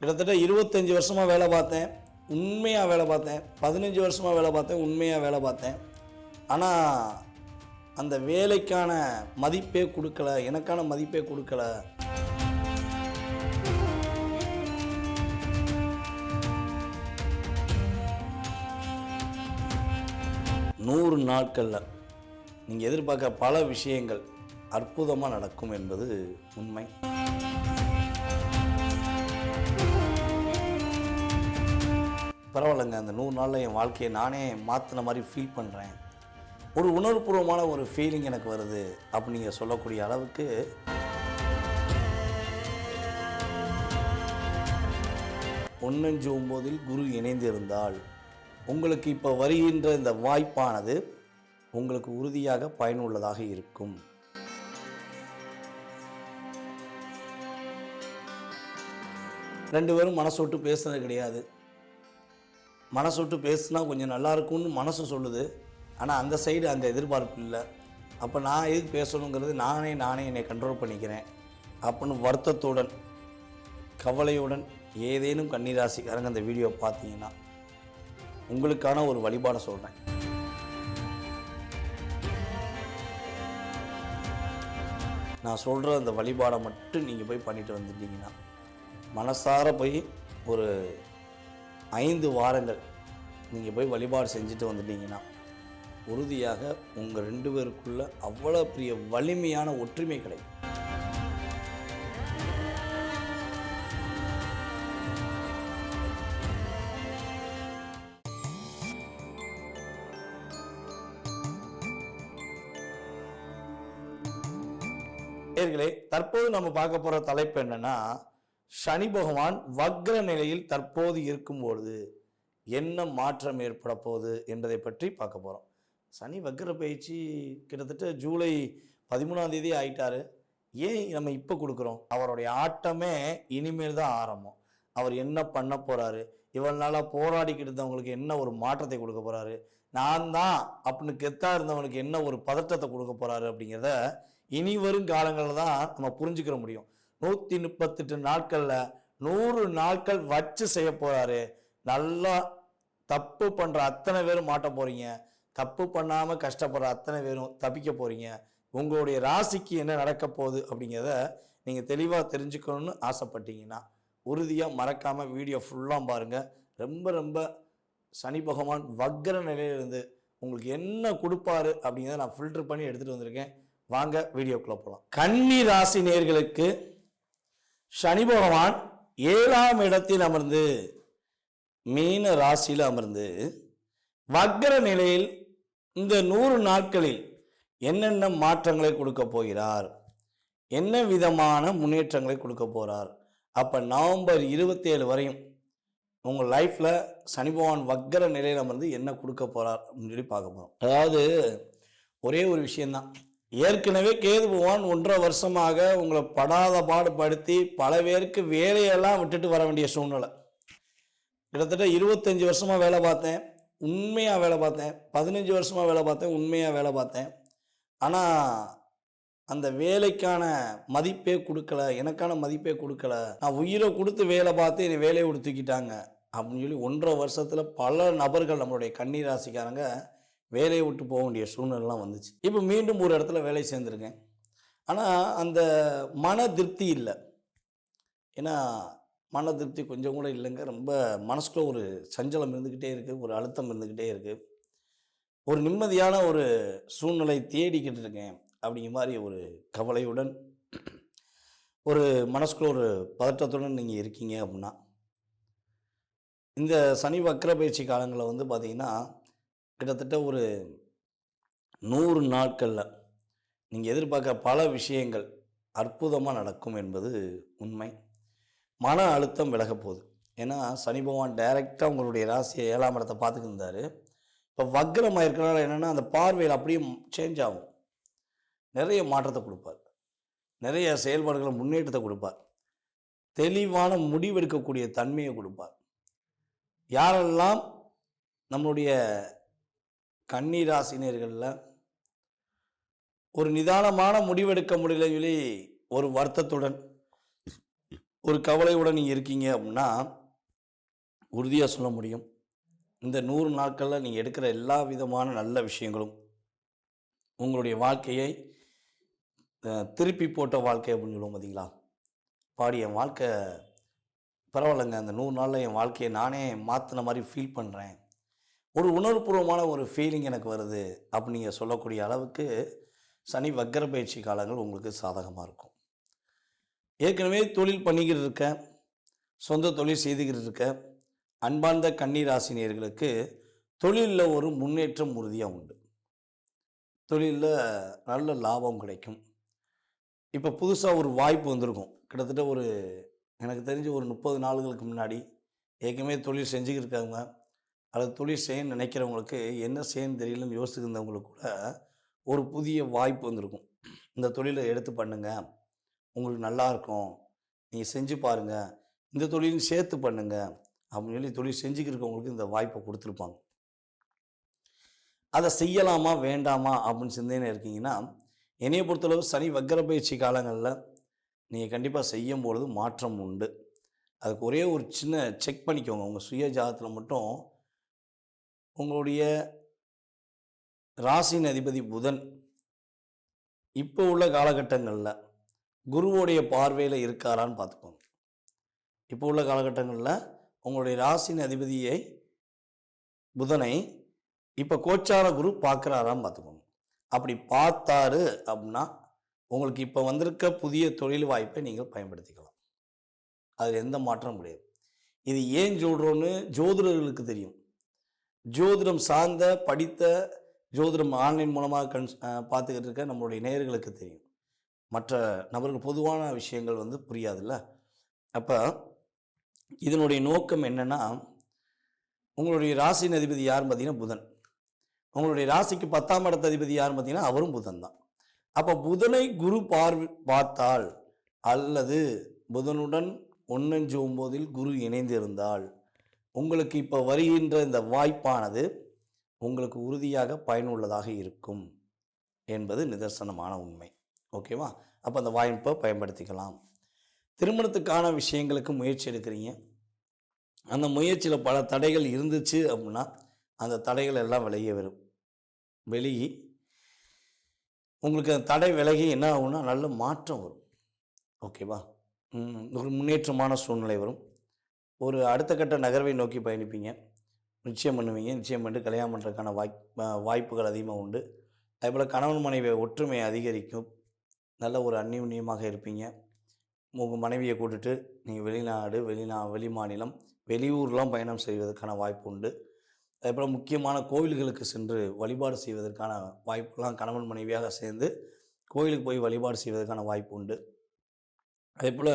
கிட்டத்தட்ட இருபத்தஞ்சி வருஷமாக வேலை பார்த்தேன். உண்மையாக வேலை பார்த்தேன். பதினஞ்சு வருஷமாக வேலை பார்த்தேன். உண்மையாக வேலை பார்த்தேன். ஆனால் அந்த வேலைக்கான மதிப்பே கொடுக்கல. எனக்கான மதிப்பே கொடுக்கல. நூறு நாட்களில் நீங்கள் எதிர்பார்க்க பல விஷயங்கள் அற்புதமாக நடக்கும் என்பது உண்மை. பரவாயில்லைங்க அந்த நூறு நாளில் என் வாழ்க்கையை நானே மாற்றின மாதிரி ஃபீல் பண்ணுறேன் ஒரு உணர்வுபூர்வமான ஒரு ஃபீலிங் எனக்கு வருது அப்படி நீங்கள் சொல்லக்கூடிய அளவுக்கு ஒன்னஞ்சு ஒம்போதில் குரு இணைந்திருந்தால் உங்களுக்கு இப்போ வருகின்ற இந்த வாய்ப்பானது உங்களுக்கு உறுதியாக பயனுள்ளதாக இருக்கும். ரெண்டு பேரும் மனசோட்டு பேசுனது கிடையாது. மனசு விட்டு பேசுனா கொஞ்சம் நல்லா இருக்கும்னு மனசு சொல்லுது. ஆனால் அந்த சைடு அந்த எதிர்பார்ப்பு இல்லை. அப்போ நான் எதுக்கு பேசணுங்கிறது நானே நானே என்னை கண்ட்ரோல் பண்ணிக்கிறேன். அப்படின்னு வருத்தத்துடன் கவலையுடன் ஏதேனும் கன்னிராசிக்காரங்க அந்த வீடியோ பார்த்தீங்கன்னா உங்களுக்கான ஒரு வழிபாடை சொல்கிறேன் நான் சொல்கிற அந்த வழிபாடை மட்டும் நீங்கள் போய் பண்ணிட்டு வந்துட்டீங்கன்னா மனசார போய் ஒரு ஐந்து வாரங்கள் நீங்கள் போய் வழிபாடு செஞ்சுட்டு வந்துட்டீங்கன்னா உறுதியாக உங்கள் ரெண்டு பேருக்குள்ள அவ்வளோ பெரிய வலிமையான ஒற்றுமை கிடைக்கும். நேர்களே தற்போது நம்ம பார்க்க போற தலைப்பு என்னன்னா சனி பகவான் வக்ர நிலையில் தற்போது இருக்கும் பொழுது என்ன மாற்றம் ஏற்பட போகுது என்பதை பற்றி பார்க்க போகிறோம் சனி வக்ர பயிற்சி கிட்டத்தட்ட ஜூலை பதிமூணாம் தேதி ஆயிட்டாரு. ஏன் நம்ம இப்போ கொடுக்குறோம்? அவருடைய ஆட்டமே இனிமேல் தான் ஆரம்பம். அவர் என்ன பண்ண போகிறாரு இவ்வளோ நாளாக போராடிக்கிட்டு இருந்தவங்களுக்கு என்ன ஒரு மாற்றத்தை கொடுக்க போகிறாரு நான் தான் அப்படின்னு கெத்தாக இருந்தவனுக்கு என்ன ஒரு பதட்டத்தை கொடுக்க போகிறாரு அப்படிங்கிறத இனி வரும் காலங்களில் தான் நம்ம புரிஞ்சுக்கிற முடியும். நூற்றி முப்பத்தெட்டு நாட்களில் நூறு நாட்கள் வச்சு செய்ய போகிறாரு நல்லா தப்பு பண்ணுற அத்தனை பேரும் மாட்ட போகிறீங்க தப்பு பண்ணாமல் கஷ்டப்படுற அத்தனை பேரும் தப்பிக்க போகிறீங்க உங்களுடைய ராசிக்கு என்ன நடக்க போகுது அப்படிங்கிறத நீங்கள் தெளிவாக தெரிஞ்சுக்கணும்னு ஆசைப்பட்டீங்கன்னா உறுதியாக மறக்காமல் வீடியோ ஃபுல்லாக பாருங்கள் ரொம்ப ரொம்ப சனி பகவான் வக்ர நிலையிலிருந்து உங்களுக்கு என்ன கொடுப்பாரு அப்படிங்கிறத நான் ஃபில்டர் பண்ணி எடுத்துகிட்டு வந்திருக்கேன். வாங்க வீடியோக்குள்ளே போகலாம் கன்னி ராசி நேர்களுக்கு சனி பகவான் ஏழாம் இடத்தில் அமர்ந்து மீன ராசியில் அமர்ந்து வக்கர நிலையில் இந்த நூறு நாட்களில் என்னென்ன மாற்றங்களை கொடுக்க போகிறார்? என்ன விதமான முன்னேற்றங்களை கொடுக்க போகிறார் அப்போ நவம்பர் இருபத்தேழு வரையும் உங்கள் லைஃப்பில் சனி பகவான் வக்கர நிலையில் அமர்ந்து என்ன கொடுக்க போகிறார் அப்படின்னு சொல்லி பார்க்க போகிறோம் அதாவது ஒரே ஒரு விஷயந்தான் ஏற்கனவே கேது பகவான் ஒன்றரை வருஷமாக உங்களை படாத பாடுபடுத்தி பல பேருக்கு வேலையெல்லாம் விட்டுட்டு வர வேண்டிய சூழ்நிலை. கிட்டத்தட்ட இருபத்தஞ்சி வருஷமாக வேலை பார்த்தேன். உண்மையாக வேலை பார்த்தேன். பதினஞ்சு வருஷமாக வேலை பார்த்தேன். உண்மையாக வேலை பார்த்தேன். ஆனால் அந்த வேலைக்கான மதிப்பே கொடுக்கல. எனக்கான மதிப்பே கொடுக்கல. நான் உயிரை கொடுத்து வேலை பார்த்து என்னை வேலையை கொடுத்துக்கிட்டாங்க அப்படின்னு சொல்லி ஒன்றரை வருஷத்தில் பல நபர்கள் நம்மளுடைய கண்ணீர் ராசிக்காரங்க வேலையை விட்டு போக வேண்டிய சூழ்நிலைலாம் வந்துச்சு. இப்போ மீண்டும் ஒரு இடத்துல வேலை சேர்ந்துருக்கேன். ஆனால் அந்த மன திருப்தி இல்லை. ஏன்னா மன திருப்தி கொஞ்சம் கூட இல்லைங்க. ரொம்ப மனசுக்குள்ள ஒரு சஞ்சலம் இருந்துக்கிட்டே இருக்குது ஒரு அழுத்தம் இருந்துக்கிட்டே இருக்குது ஒரு நிம்மதியான ஒரு சூழ்நிலை தேடிக்கிட்டு இருக்கேன் அப்படிங்கிற மாதிரி ஒரு கவலையுடன் ஒரு மனசுக்குள்ள ஒரு பதட்டத்துடன் நீங்கள் இருக்கீங்க அப்படின்னா இந்த சனி வக்கர பயிற்சி காலங்களில் வந்து பார்த்தீங்கன்னா கிட்டத்தட்ட ஒரு நூறு நாட்களில் நீங்கள் எதிர்பார்க்க பல விஷயங்கள் அற்புதமாக நடக்கும் என்பது உண்மை. மன அழுத்தம் விலக போகுது. ஏன்னா சனி பகவான் டைரெக்டாக உங்களுடைய ராசியை ஏழாம் இடத்தை பார்த்துக்கிருந்தார் இப்போ வக்ரமாக இருக்கிறனால என்னென்னா அந்த பார்வையில் அப்படியே சேஞ்ச் ஆகும். நிறைய மாற்றத்தை கொடுப்பார். நிறைய செயல்பாடுகளை முன்னேற்றத்தை கொடுப்பார். தெளிவான முடிவெடுக்கக்கூடிய தன்மையை கொடுப்பார். யாரெல்லாம் நம்மளுடைய கன்னிராசினியர்களில் ஒரு நிதானமான முடிவெடுக்க முடியலன்னு சொல்லி ஒரு வருத்தத்துடன் ஒரு கவலையுடன் நீங்கள் இருக்கீங்க அப்படின்னா உறுதியாக சொல்ல முடியும். இந்த நூறு நாட்களில் நீங்கள் எடுக்கிற எல்லா விதமான நல்ல விஷயங்களும் உங்களுடைய வாழ்க்கையை திருப்பி போட்ட வாழ்க்கை அப்படின்னு சொல்லுவோம் பார்த்தீங்களா பாடி என் வாழ்க்கை பரவாயில்லைங்க. அந்த நூறு நாளில் என் வாழ்க்கையை நானே மாற்றின மாதிரி ஃபீல் பண்ணுறேன் ஒரு உணர்வுபூர்வமான ஒரு ஃபீலிங் எனக்கு வருது அப்படி நீங்கள் சொல்லக்கூடிய அளவுக்கு சனி வக்கர பயிற்சி காலங்கள் உங்களுக்கு சாதகமாக இருக்கும். ஏற்கனவே தொழில் பண்ணிக்கிட்டு இருக்க சொந்த தொழில் செய்துக்கிட்டு இருக்க அன்பார்ந்த கன்னிராசினியர்களுக்கு தொழிலில் ஒரு முன்னேற்றம் உறுதியாக உண்டு. தொழிலில் நல்ல லாபம் கிடைக்கும். இப்போ புதுசாக ஒரு வாய்ப்பு வந்திருக்கும். கிட்டத்தட்ட ஒரு எனக்கு தெரிஞ்சு ஒரு முப்பது நாளுகளுக்கு முன்னாடி ஏற்கனவே தொழில் செஞ்சுக்கிட்டு இருக்காங்க அல்லது தொழில் செய்யன்னு நினைக்கிறவங்களுக்கு என்ன செய்யன்னு தெரியலன்னு யோசிச்சுருந்தவங்களுக்கு கூட ஒரு புதிய வாய்ப்பு வந்திருக்கும். இந்த தொழிலை எடுத்து பண்ணுங்கள் உங்களுக்கு நல்லாயிருக்கும் நீங்கள் செஞ்சு பாருங்கள் இந்த தொழிலும் சேர்த்து பண்ணுங்கள் அப்படின்னு சொல்லி தொழில் செஞ்சுக்கிறவங்களுக்கு இந்த வாய்ப்பை கொடுத்துருப்பாங்க. அதை செய்யலாமா வேண்டாமா அப்படின்னு சிந்தனை இருக்கீங்கன்னா என்னைய பொறுத்தளவு சனி வக்கர பயிற்சி காலங்களில் நீங்கள் கண்டிப்பாக செய்யும் பொழுது மாற்றம் உண்டு. அதுக்கு ஒரே ஒரு சின்ன செக் பண்ணிக்கோங்க. உங்கள் சுய ஜாதத்தில் மட்டும் உங்களுடைய ராசியின் அதிபதி புதன் இப்போ உள்ள காலகட்டங்களில் குருவோடைய பார்வையில் இருக்காரான்னு பார்த்துக்கோங்க. இப்போ உள்ள காலகட்டங்களில் உங்களுடைய ராசியின் அதிபதியை புதனை இப்போ கோச்சார குரு பார்க்குறாரான்னு பார்த்துக்கோங்க. அப்படி பார்த்தாரு அப்படின்னா உங்களுக்கு இப்போ வந்திருக்க புதிய தொழில் வாய்ப்பை நீங்கள் பயன்படுத்திக்கலாம். அதில் எந்த மாற்றம் கிடையாது. இது ஏன் சொல்கிறோன்னு ஜோதிடர்களுக்கு தெரியும். ஜோதிடம் சார்ந்த படித்த ஜோதிடம் ஆன்லைன் மூலமாக கண் பார்த்துக்கிட்டு இருக்க நம்மளுடைய நேயர்களுக்கு தெரியும். மற்ற நபர்கள் பொதுவான விஷயங்கள் வந்து புரியாதுல்ல. அப்போ இதனுடைய நோக்கம் என்னென்னா உங்களுடைய ராசியின் அதிபதி யாருன்னு பார்த்தீங்கன்னா புதன். உங்களுடைய ராசிக்கு பத்தாம் இடத்த அதிபதி யாருன்னு பார்த்தீங்கன்னா அவரும் புதன் தான். அப்போ புதனை குரு பார்வை பார்த்தால் அல்லது புதனுடன் ஒன்னஞ்சு ஒம்போதில் குரு இணைந்திருந்தால் உங்களுக்கு இப்போ வருகின்ற இந்த வாய்ப்பானது உங்களுக்கு உறுதியாக பயனுள்ளதாக இருக்கும் என்பது நிதர்சனமான உண்மை. ஓகேவா அப்போ அந்த வாய்ப்பை பயன்படுத்திக்கலாம். திருமணத்துக்கான விஷயங்களுக்கு முயற்சி எடுக்கிறீங்க. அந்த முயற்சியில் பல தடைகள் இருந்துச்சு அப்படின்னா அந்த தடைகள் எல்லாம் விலகி வரும். வெளியே உங்களுக்கு அந்த தடை விலகி என்ன ஆகும்னா நல்ல மாற்றம் வரும். ஓகேவா ஒரு முன்னேற்றமான சூழ்நிலை வரும். ஒரு அடுத்த கட்ட நகர்வை நோக்கி பயணிப்பீங்க. நிச்சயம் பண்ணுவீங்க. நிச்சயம் பண்ணிட்டு கல்யாணம் பண்ணுறதுக்கான வாய் வாய்ப்புகள் அதிகமாக உண்டு. அதேபோல் கணவன் மனைவி ஒற்றுமை அதிகரிக்கும். நல்ல ஒரு அந்நியுன்னியமாக இருப்பீங்க. உங்கள் மனைவியை கூட்டுட்டு நீங்கள் வெளிநாடு வெளிநா வெளி மாநிலம் வெளியூர்லாம் பயணம் செய்வதற்கான வாய்ப்பு உண்டு. அதேபோல் முக்கியமான கோவில்களுக்கு சென்று வழிபாடு செய்வதற்கான வாய்ப்புலாம் கணவன் மனைவியாக சேர்ந்து கோயிலுக்கு போய் வழிபாடு செய்வதற்கான வாய்ப்பு உண்டு. அதே போல்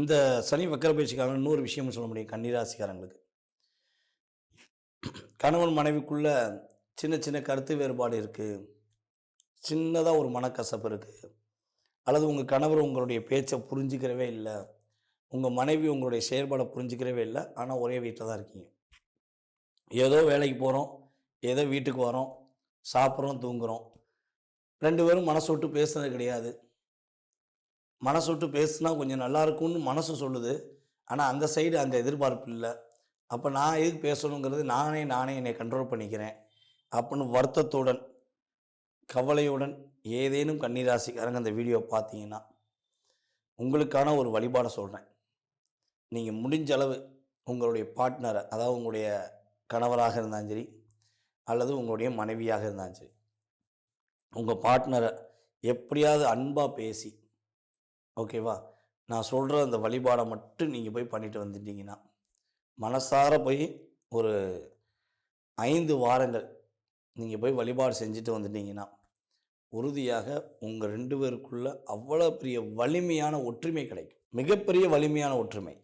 இந்த சனி வக்கரபயிற்சிக்காரங்க இன்னொரு விஷயம் சொல்ல முடியும் கன்னிராசிக்காரங்களுக்கு. கணவன் மனைவிக்குள்ள சின்ன சின்ன கருத்து வேறுபாடு இருக்குது சின்னதாக ஒரு மனக்கசப்பு இருக்குது அல்லது உங்கள் கணவர் உங்களுடைய பேச்சை புரிஞ்சுக்கிறவே இல்லை. உங்கள் மனைவி உங்களுடைய செயல்பாடை புரிஞ்சுக்கிறவே இல்லை. ஆனால் ஒரே வீட்டில் தான் இருக்கீங்க. ஏதோ வேலைக்கு போகிறோம் ஏதோ வீட்டுக்கு வரோம் சாப்பிட்றோம் தூங்குறோம். ரெண்டு பேரும் மனசு விட்டு பேசுனது கிடையாது. மனசு விட்டு பேசுனா கொஞ்சம் நல்லா இருக்கும்னு மனசு சொல்லுது. ஆனால் அந்த சைடு அந்த எதிர்பார்ப்பு இல்லை. அப்போ நான் எதுக்கு பேசணுங்கிறது நானே நானே என்னை கண்ட்ரோல் பண்ணிக்கிறேன். அப்படின்னு வருத்தத்துடன் கவலையுடன் ஏதேனும் கன்னிராசிக்காரங்க அந்த வீடியோ பார்த்தீங்கன்னா உங்களுக்கான ஒரு வழிபாடை சொல்கிறேன் நீங்கள் முடிஞ்ச அளவு உங்களுடைய பார்ட்னரை அதாவது உங்களுடைய கணவராக இருந்தாலும் சரி அல்லது உங்களுடைய மனைவியாக இருந்தாலும் சரி உங்கள் பார்ட்னரை எப்படியாவது அன்பாக பேசி ஓகேவா நான் சொல்கிற அந்த வழிபாடை மட்டும் நீங்கள் போய் பண்ணிட்டு வந்துட்டீங்கன்னா மனசார போய் ஒரு ஐந்து வாரங்கள் நீங்கள் போய் வழிபாடு செஞ்சுட்டு வந்துட்டீங்கன்னா உறுதியாக உங்கள் ரெண்டு பேருக்குள்ள அவ்வளோ பெரிய வலிமையான ஒற்றுமை கிடைக்கும். மிகப்பெரிய வலிமையான ஒற்றுமை.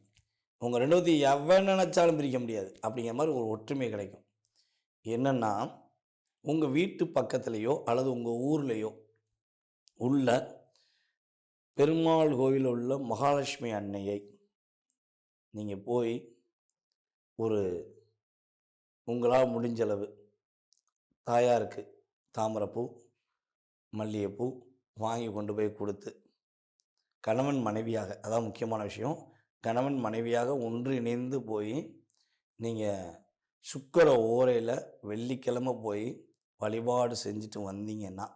உங்கள் ரெண்டு பேர்த்தையும் எவன் நினச்சாலும் பிரிக்க முடியாது. அப்படிங்கிற மாதிரி ஒரு ஒற்றுமை கிடைக்கும். என்னென்னா உங்கள் வீட்டு பக்கத்துலேயோ அல்லது உங்கள் ஊர்லேயோ உள்ள பெருமாள் கோவில் உள்ள மகாலட்சுமி அன்னையை நீங்கள் போய் ஒரு உங்களால் முடிஞ்சளவு தாயாருக்கு தாமரைப்பூ மல்லிகைப்பூ வாங்கி கொண்டு போய் கொடுத்து கணவன் மனைவியாக அதான் முக்கியமான விஷயம் கணவன் மனைவியாக ஒன்று இணைந்து போய் நீங்கள் சுக்கர ஓரையில் வெள்ளிக்கிழமை போய் வழிபாடு செஞ்சுட்டு வந்தீங்கன்னா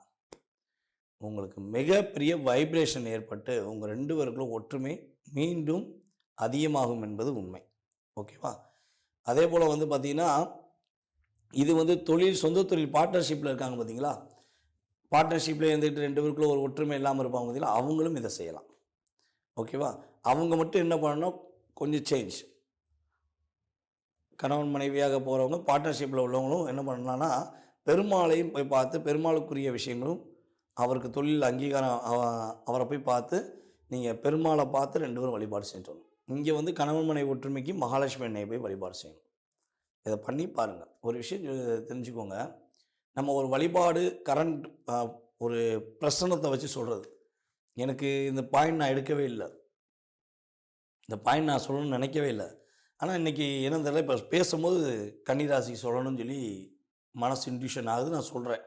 உங்களுக்கு மிகப்பெரிய வைப்ரேஷன் ஏற்பட்டு உங்கள் ரெண்டு பேருக்குள்ள ஒற்றுமை மீண்டும் அதிகமாகும் என்பது உண்மை. ஓகேவா அதே போல் வந்து பார்த்திங்கன்னா இது வந்து தொழில் சொந்த தொழில் பார்ட்னர்ஷிப்பில் இருக்காங்க பார்த்தீங்களா பார்ட்னர்ஷிப்பில் இருந்துட்டு ரெண்டு பேருக்குள்ள ஒரு ஒற்றுமை இல்லாமல் இருப்பாங்க பார்த்தீங்களா அவங்களும் இதை செய்யலாம். ஓகேவா அவங்க மட்டும் என்ன பண்ணணும்? கொஞ்சம் சேஞ்ச் கணவன் மனைவியாக போகிறவங்க பார்ட்னர்ஷிப்பில் உள்ளவங்களும் என்ன பண்ணலான்னா பெருமாளையும் போய் பார்த்து பெருமாளுக்குரிய விஷயங்களும் அவருக்கு தொழில் அங்கீகாரம் அவ- அவரை போய் பார்த்து நீங்கள் பெருமாளை பார்த்து ரெண்டு பேரும் வழிபாடு செஞ்சோம் இங்கே வந்து கணவன் மனை ஒற்றுமைக்கு மகாலட்சுமி அன்னையை போய் வழிபாடு செய்யணும். இதை பண்ணி பாருங்கள் ஒரு விஷயம் தெரிஞ்சுக்கோங்க. நம்ம ஒரு வழிபாடு கரண்ட் ஒரு பிரசன்னத்தை வச்சு சொல்கிறது எனக்கு இந்த பாயிண்ட் நான் எடுக்கவே இல்லை. இந்த பாயிண்ட் நான் சொல்லணும்னு நினைக்கவே இல்லை. ஆனால் இன்றைக்கி என்ன தெரியல இப்போ பேசும்போது கன்னிராசிக்கு சொல்லணும்னு சொல்லி மனசு இன்ட்யூஷன் ஆகுது நான் சொல்கிறேன்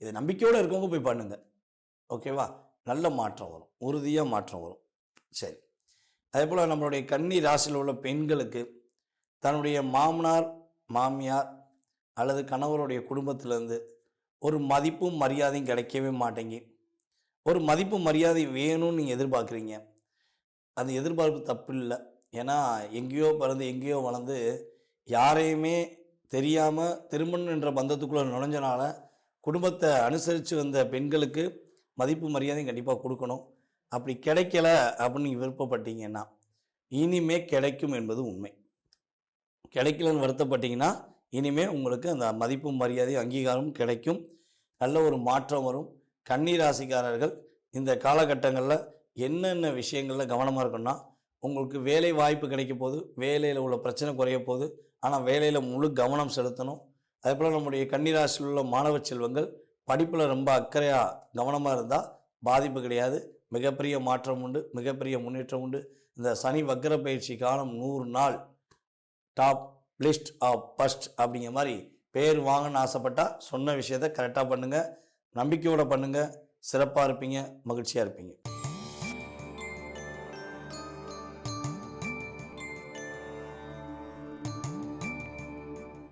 இது நம்பிக்கையோடு இருக்கவங்க போய் பண்ணுங்கள் ஓகேவா நல்ல மாற்றம் வரும். உறுதியாக மாற்றம் வரும். சரி. அதே போல் நம்மளுடைய கன்னி ராசியில் உள்ள பெண்களுக்கு தன்னுடைய மாமனார் மாமியார் அல்லது கணவருடைய குடும்பத்திலேருந்து ஒரு மதிப்பும் மரியாதையும் கிடைக்கவே மாட்டேங்கி ஒரு மதிப்பு மரியாதை வேணும்னு நீங்கள் எதிர்பார்க்குறீங்க. அது எதிர்பார்ப்பு தப்பு இல்லை ஏன்னா எங்கேயோ பிறந்து எங்கேயோ வளர்ந்து யாரையுமே தெரியாமல் திருமணம் என்ற பந்தத்துக்குள்ளே நுழைஞ்சனால குடும்பத்தை அனுசரித்து வந்த பெண்களுக்கு மதிப்பு மரியாதையும் கண்டிப்பாக கொடுக்கணும். அப்படி கிடைக்கல அப்படின்னு நீங்கள் விருப்பப்பட்டீங்கன்னா இனிமே கிடைக்கும் என்பது உண்மை. கிடைக்கலன்னு வருத்தப்பட்டீங்கன்னா இனிமே உங்களுக்கு அந்த மதிப்பு மரியாதை அங்கீகாரம் கிடைக்கும். நல்ல ஒரு மாற்றம் வரும். கன்னிராசிக்காரர்கள் இந்த காலகட்டங்களில் என்னென்ன விஷயங்களில் கவனமாக இருக்கணும்னா உங்களுக்கு வேலை வாய்ப்பு கிடைக்க போகுது. வேலையில் உள்ள பிரச்சனை குறைய போகுது. ஆனால் வேலையில் முழு கவனம் செலுத்தணும். அதே போல் நம்முடைய கன்னிராசியில் உள்ள மாணவ செல்வங்கள் படிப்பில் ரொம்ப அக்கறையாக கவனமாக இருந்தால் பாதிப்பு கிடையாது. மிகப்பெரிய மாற்றம் உண்டு மிகப்பெரிய முன்னேற்றம் உண்டு. இந்த சனி வக்கர பயிற்சி காலம் நூறு நாள் டாப் லிஸ்ட் ஆஃப் ஃபஸ்ட் அப்படிங்கிற மாதிரி பேர் வாங்கன்னு ஆசைப்பட்டால் சொன்ன விஷயத்த கரெக்டாக பண்ணுங்கள் நம்பிக்கையோடு பண்ணுங்கள் சிறப்பாக இருப்பீங்க. மகிழ்ச்சியாக இருப்பீங்க.